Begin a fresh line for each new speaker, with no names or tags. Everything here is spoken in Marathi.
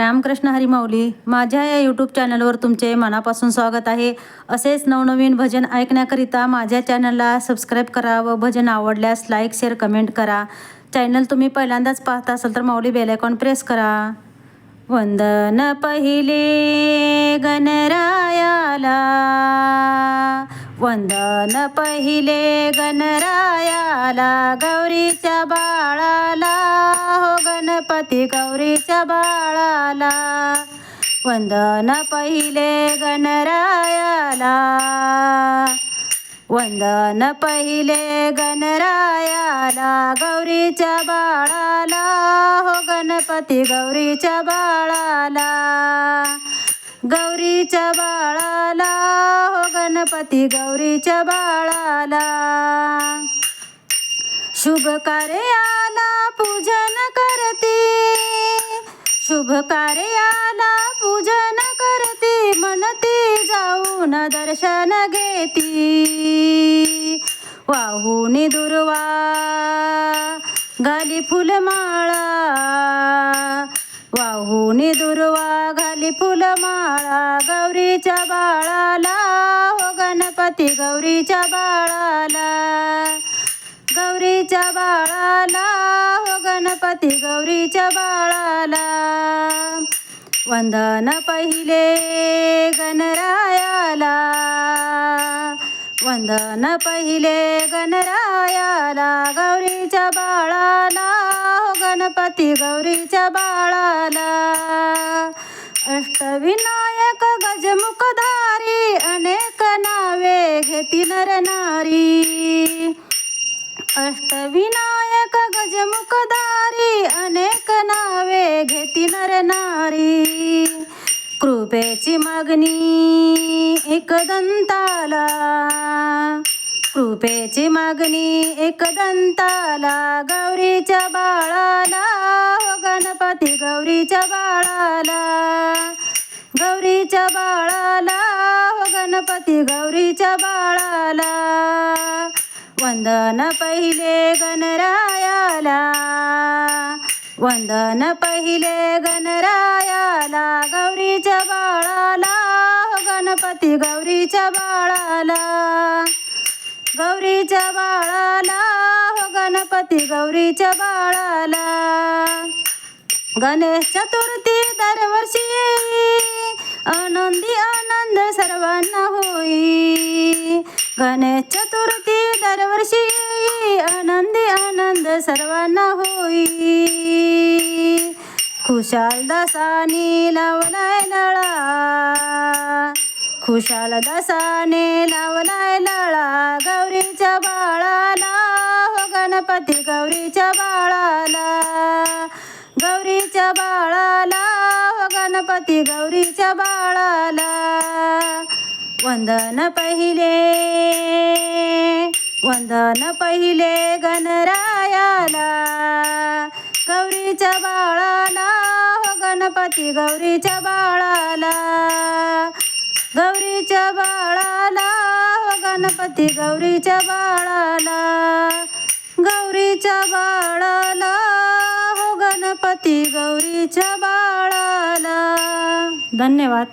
रामकृष्ण हरिमाऊली माझ्या या यूट्यूब चॅनलवर तुमचे मनापासून स्वागत आहे. असेच नवनवीन भजन ऐकण्याकरिता माझ्या चॅनलला सबस्क्राईब करा व भजन आवडल्यास लाईक शेअर कमेंट करा. चॅनल तुम्ही पहिल्यांदाच पाहत असाल तर माऊली बेलायकॉन प्रेस करा. वंदन पहिले गणरायाला. वंदन पहिले गणरायाला गौरीच्या बाळाला. हो गणपती गौरीच्या बाळाला वंदन पहिले गणरायाला. वंदन पहिले गणरायाला गौरीच्या बाळाला. हो गणपती गौरीच्या बाळाला गौरीच्या बाळाला. हो गणपती गौरीच्या बाळाला. शुभ कार्या शुभ कार्याला पूजन करते म्हणती जाऊन दर्शन घेती. वाहुनी दुर्वा घाली फुलमाळा. वाहुनी दुर्वा घाली फुलमाळा गौरीच्या बाळाला. हो गणपती गौरीच्या बाळाला गौरीच्या बाळाला. गणपती गौरीच्या बाळाला. वंदन पहिले गणरायाला. वंदन पहिले गणरायाला. गौरीच्या बाळाला. हो गणपती गौरीच्या बाळाला. अष्टविनायक गजमुखधारी अनेक नावे घेती नर नारी. अष्टविनायक गजमुखधारी नावे नर नारी कृपेची मागणी एक दंताला. कृपेची मागणी एक दंताला गौरीच्या बाळाला. हो गणपती गौरीच्या बाळाला. गौरीच्या बाळाला हो गणपती गौरीच्या बाळाला. वंदन पहिले गणरायाला. वंदन पहिले गणरायाला गौरीच्या बाळाला. हो गणपती गौरीच्या बाळाला. गौरीच्या बाळाला हो गणपती गौरीच्या बाळाला. गणेश चतुर्थी दरवर्षी आनंदी आनंद सर्वांना होई. गणेश चतुर्थी दरवर्षी आनंदी आनंद सर्वांना होई. खुशाल दसानी लावलाय लळा खुशाल दसाने लावलाय लळा गौरीच्या बाळाला हो गणपती गौरीच्या बाळाला. गौरीच्या बाळाला हो गणपती गौरीच्या बाळाला. वंदन पहिले वंदन पहिले गणरायाला. गौरीच्या बाळा गणपती गौरीच्या बाळाला. गौरीच्या बाळाला गणपती गौरीच्या बाळाला. गौरीच्या बाळाला हो गणपती गौरीच्या बाळाला. धन्यवाद.